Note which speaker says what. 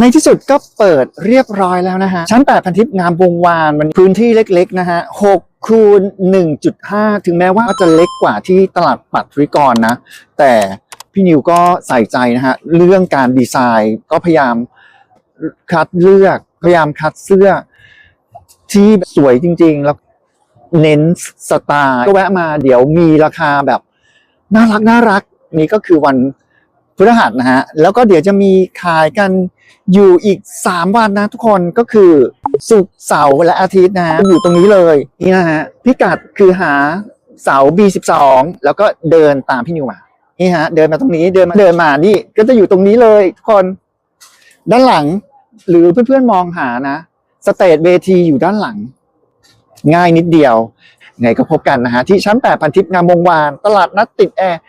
Speaker 1: ในที่สุดก็เปิดเรียบร้อยแล้วนะฮะ ชั้น 8 พันทิพย์งามวงวานมันพื้นที่เล็กๆนะฮะ6คูณ1.5 ถึงแม้ว่าจะเล็กกว่าที่ตลาดปัตริกรนะ แต่พี่นิวก็ใส่ใจนะฮะ เรื่องการดีไซน์ก็พยายามคัดเลือก พยายามคัดเสื้อ ที่สวยจริง ๆ แล้วเน้นสไตล์ก็แวะมาเดี๋ยวมีราคาแบบ น่ารักน่ารักนี่ก็คือวัน พฤหัสนะฮะ แล้วก็เดี๋ยวจะมีขายกันอยู่อีก 3 วันนะทุกคนก็คือศุกร์เสาร์และอาทิตย์นะฮะอยู่ตรงนี้เลยนี่นะฮะพิกัดคือหาเสา B12 แล้วก็เดินตามพี่นิวมานี่ฮะ เดินมาตรงนี้เดินมาเดินมานี่ก็จะอยู่ตรงนี้เลยทุกคน ด้านหลังหรือเพื่อนๆมองหานะสเตจเวทีอยู่ด้านหลัง ง่ายนิดเดียว ไงก็พบกันนะฮะ ที่ชั้น 8 พันทิพย์งามวงวาน ตลาดนัดติดแอร์